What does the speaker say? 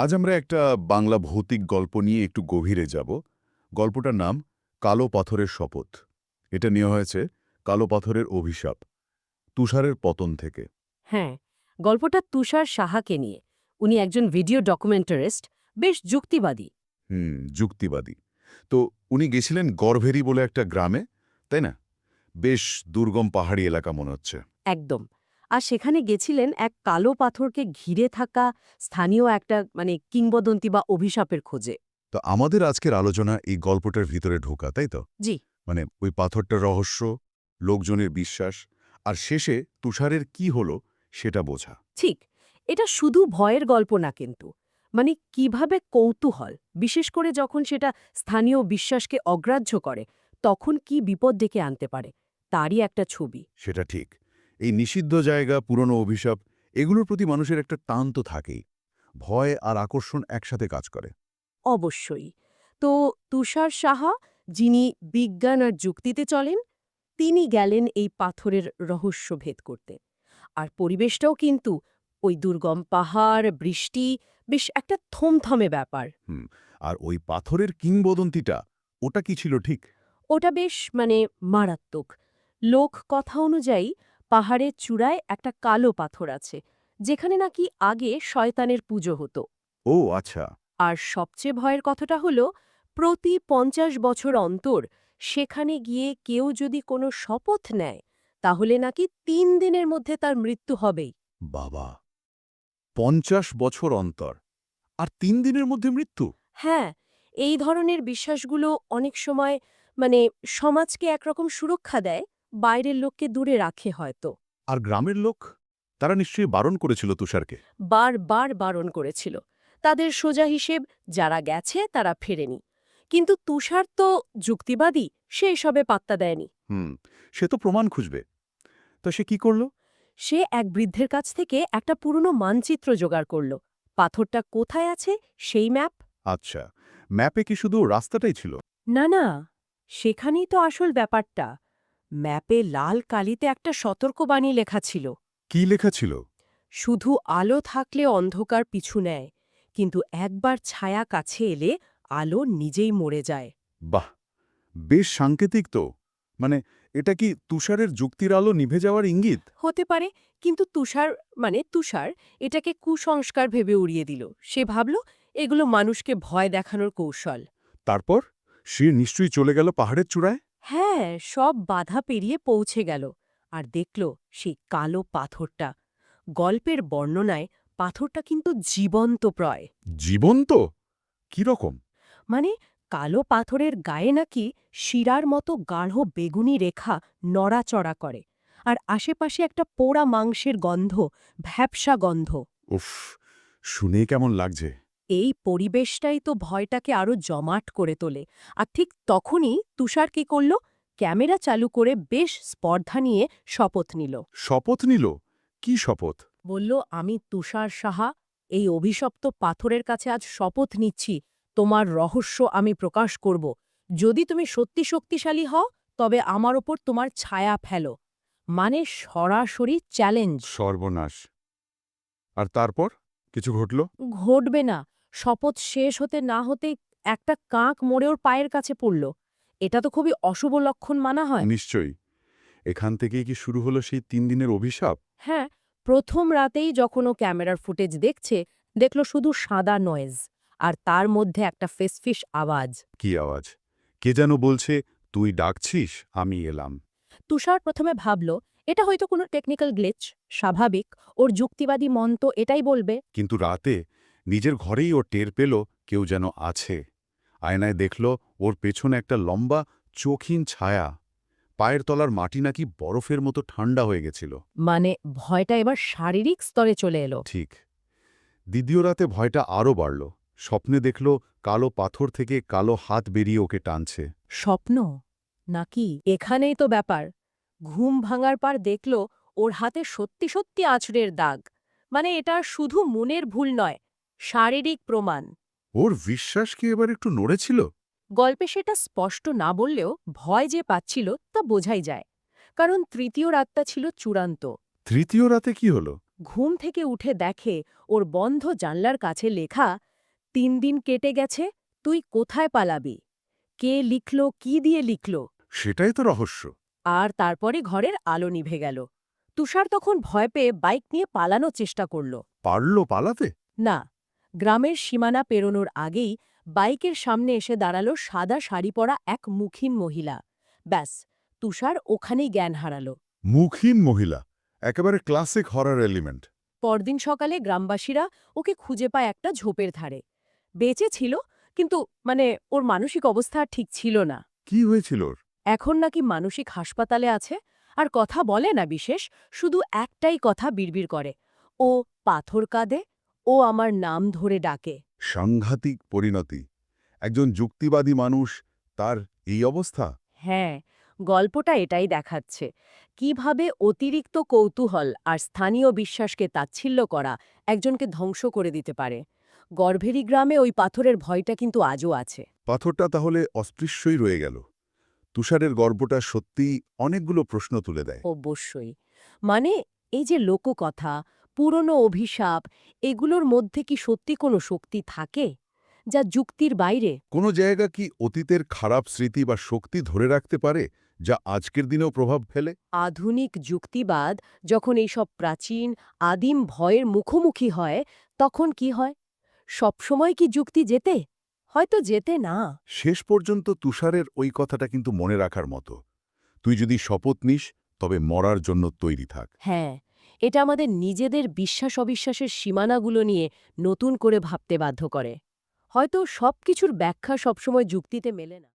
আজ আমরা একটা বাংলা ভৌতিক গল্প নিয়ে একটু গভীরে যাব। গল্পটার নাম কালো পাথরের শপথ। এটা নেওয়া হয়েছে কালো পাথরের অভিশাপ তুষারের পতন থেকে। হ্যাঁ গল্পটা তুষার সাহাকে নিয়ে। উনি একজন ভিডিও ডকুমেন্টারিস্ট বেশ যুক্তিবাদী। হুম যুক্তিবাদী। তো উনি গেছিলেন গড়ভেরি বলে একটা গ্রামে তাই না? বেশ দুর্গম পাহাড়ি এলাকা মনে হচ্ছে। একদম। আর সেখানে গেছিলেন এক কালো পাথরকে ঘিরে থাকা স্থানীয় একটা মানে কিংবদন্তি বা অভিশাপের খোঁজে। তো আমাদের আজকের আলোচনা এই গল্পটার ভিতরে ঢোকা তাই তো? জি। মানে ওই পাথরটার রহস্য লোকজনের বিশ্বাস আর শেষে তুষারের কি হলো সেটা বোঝা। ঠিক এটা শুধু ভয়ের গল্প না কিন্তু মানে কীভাবে কৌতূহল বিশেষ করে যখন সেটা স্থানীয় বিশ্বাসকে অগ্রাহ্য করে তখন কি বিপদ ডেকে আনতে পারে তারই একটা ছবি। সেটা ঠিক। এই নিষিদ্ধ জায়গা পুরনো অভিশাপ এগুলোর প্রতি মানুষের একটা টান তো থাকেই। ভয় আর আকর্ষণ একসাথে কাজ করে। অবশ্যই। তো তুষার সাহা যিনি বিজ্ঞান আর যুক্তিতে চলেন তিনি গেলেন এই পাথরের রহস্য ভেদ করতে। আর পরিবেশটাও কিন্তু ওই দুর্গম পাহাড় বৃষ্টি বেশ একটা থমথমে ব্যাপার। আর ওই পাথরের কিংবদন্তিটা ওটা কি ছিল ঠিক? ওটা বেশ মানে মারাত্মক। লোক কথা অনুযায়ী পাহাড়ের চূড়ায় একটা কালো পাথর আছে যেখানে নাকি আগে শয়তানের পুজো হতো। ও আচ্ছা। আর সবচেয়ে ভয়ের কথাটা হলো প্রতি পঞ্চাশ বছর অন্তর সেখানে গিয়ে কেউ যদি কোনো শপথ নেয় তাহলে নাকি তিন দিনের মধ্যে তার মৃত্যু হবেই। বাবা পঞ্চাশ বছর অন্তর আর তিন দিনের মধ্যে মৃত্যু? হ্যাঁ এই ধরনের বিশ্বাসগুলো অনেক সময় মানে সমাজকে একরকম সুরক্ষা দেয়। বাইরের লোককে দূরে রাখে হয়তো। আর গ্রামের লোক? তারা নিশ্চয়ই বারণ করেছিল তুষারকে। বারবার বারণ করেছিল। তাদের সোজা হিসেব যারা গেছে তারা ফেরেনি। কিন্তু তুষার তো যুক্তিবাদী সে এসবে পাত্তা দেয়নি। হুম সে তো প্রমাণ খুঁজবে। তো সে কি করল? সে এক বৃদ্ধের কাছ থেকে একটা পুরনো মানচিত্র জোগাড় করল। পাথরটা কোথায় আছে সেই ম্যাপ? আচ্ছা ম্যাপে কি শুধু রাস্তাটাই ছিল? না না সেখানেই তো আসল ব্যাপারটা। ম্যাপে লাল কালিতে একটা সতর্কবাণী লেখা ছিল। কি লেখা ছিল? শুধু আলো থাকলে অন্ধকার পিছু নেয় কিন্তু একবার ছায়া কাছে এলে আলো নিজেই মরে যায়। বাহ! বেশ সাংকেতিক তো। মানে এটা কি তুষারের যুক্তির আলো নিভে যাওয়ার ইঙ্গিত? হতে পারে কিন্তু তুষার মানে তুষার এটাকে কুসংস্কার ভেবে উড়িয়ে দিল। সে ভাবল এগুলো মানুষকে ভয় দেখানোর কৌশল। তারপর? সে নিশ্চয়ই চলে গেল পাহাড়ের চূড়ায়? হ্যাঁ সব বাধা পেরিয়ে পৌঁছে গেল। আর দেখল সেই কালো পাথরটা। গল্পের বর্ণনায় পাথরটা কিন্তু জীবন্ত প্রয়। জীবন্ত? কীরকম মানে কালো পাথরের গায়ে নাকি শিরার মতো গাঢ় বেগুনি রেখা নড়াচড়া করে। আর আশেপাশে একটা পোড়া মাংসের গন্ধ ভ্যাপসা গন্ধ। উফ শুনে কেমন লাগছে। এই পরিবেশটাই তো ভয়টাকে আরও জমাট করে তোলে। আর ঠিক তখনই তুষার কি করল? ক্যামেরা চালু করে বেশ স্পর্ধা নিয়ে শপথ নিল। শপথ নিল? কি শপথ? বলল আমি তুষার সাহা এই অভিশপ্ত পাথরের কাছে আজ শপথ নিচ্ছি। তোমার রহস্য আমি প্রকাশ করব। যদি তুমি সত্যি শক্তিশালী হও তবে আমার ওপর তোমার ছায়া ফেলো। মানে সরাসরি চ্যালেঞ্জ। সর্বনাশ। আর তারপর? কিছু ঘটল? ঘটবে না। শপথ শেষ হতে না হতে একটা কাক মরে ওর পায়ের কাছে পড়ল। এটা তো খুবই অশুভ লক্ষণ মানা হয়। নিশ্চয়ই। এখান থেকেই কি শুরু হলো সেই তিন দিনের অভিশাপ? হ্যাঁ প্রথম রাতেই যখন ও ক্যামেরার ফুটেজ দেখছে দেখল শুধু সাদা নয়েজ আর তার মধ্যে একটা ফেসফিস আওয়াজ। কি আওয়াজ? কে যেন বলছে তুই ডাকছিস আমি এলাম। তুষার প্রথমে ভাবল এটা হয়তো কোনো টেকনিক্যাল গ্লিচ স্বাভাবিক ওর যুক্তিবাদী মন তো এটাই বলবে। কিন্তু রাতে নিজের ঘরেই ও টের পেল কেউ যেন আছে। আয়নায় দেখল ওর পেছনে একটা লম্বা চোখহীন ছায়া। পায়ের তলার মাটি নাকি বরফের মতো ঠান্ডা হয়ে গেছিল। মানে ভয়টা এবার শারীরিক স্তরে চলে এলো। ঠিক। দ্বিতীয় রাতে ভয়টা আরও বাড়ল। স্বপ্নে দেখল কালো পাথর থেকে কালো হাত বেরিয়ে ওকে টানছে। স্বপ্ন? নাকি? এখানেই তো ব্যাপার। ঘুম ভাঙার পর দেখল ওর হাতে সত্যি সত্যি আছড়ের দাগ। মানে এটা শুধু মনের ভুল নয় শারীরিক প্রমাণ। ওর বিশ্বাস কি এবার একটু নড়েছিল? গল্পে সেটা স্পষ্ট না বললেও ভয় যে পাচ্ছিল তা বোঝাই যায়। কারণ তৃতীয় রাতটা ছিল চূড়ান্ত। তৃতীয় রাতে কি হলো? ঘুম থেকে উঠে দেখে ওর বন্ধ জানলার কাছে লেখা তিন দিন কেটে গেছে তুই কোথায় পালাবি? কে লিখল কি দিয়ে লিখল? সেটাই তো রহস্য। আর তারপরে ঘরের আলো নিভে গেল। তুষার তখন ভয় পেয়ে বাইক নিয়ে পালানোর চেষ্টা করল। পারল পালাতে? না গ্রামের সীমানা পেরোনোর আগেই বাইকের সামনে এসে দাঁড়াল সাদা শাড়ি পরা এক মুখিন মহিলা। ব্যাস তুষার ওখানেই জ্ঞান হারালো। মুখহীন মহিলা? একেবারে ক্লাসিক হরার এলিমেন্ট পরদিন সকালে গ্রামবাসীরা ওকে খুঁজে পায় একটা ঝোপের ধারে। বেঁচে ছিল কিন্তু মানে ওর মানসিক অবস্থা ঠিক ছিল না। কি হয়েছিল ওর? এখন নাকি মানসিক হাসপাতালে আছে আর কথা বলে না বিশেষ শুধু একটাই কথা বিড়বিড় করে। ও পাথর কাঁদে ও আমার নাম ধরে ডাকে। সাংঘাতিক পরিণতি। একজন যুক্তিবাদী মানুষ তার এই অবস্থা? হ্যাঁ গল্পটা এটাই দেখাচ্ছে। কীভাবে অতিরিক্ত কৌতূহল আর স্থানীয় বিশ্বাসকে তাচ্ছিল্য করা একজনকে ধ্বংস করে দিতে পারে। গর্ভেরি গ্রামে ওই পাথরের ভয়টা কিন্তু আজও আছে। পাথরটা তাহলে অস্পৃশ্যই রয়ে গেল। তুষারের গর্বটা সত্যিই অনেকগুলো প্রশ্ন তুলে দেয়। অবশ্যই। মানে এই যে লোককথা পুরনো অভিশাপ এগুলোর মধ্যে কি সত্যি কোনো শক্তি থাকে যা যুক্তির বাইরে? কোনো জায়গা কি অতীতের খারাপ স্মৃতি বা শক্তি ধরে রাখতে পারে যা আজকের দিনেও প্রভাব ফেলে? আধুনিক যুক্তিবাদ যখন এইসব প্রাচীন আদিম ভয়ের মুখোমুখি হয় তখন কি হয়? সবসময় কি যুক্তি যেতে হয়তো যেতে না। শেষ পর্যন্ত তুষারের ওই কথাটা কিন্তু মনে রাখার মতো। তুই যদি শপথ নিস তবে মরার জন্য তৈরি থাক। হ্যাঁ এটা আমাদের নিজেদের বিশ্বাস অবিশ্বাসের সীমানাগুলো নিয়ে নতুন করে ভাবতে বাধ্য করে। হয়তো সব কিছুর ব্যাখ্যা সবসময় যুক্তিতে মেলে না।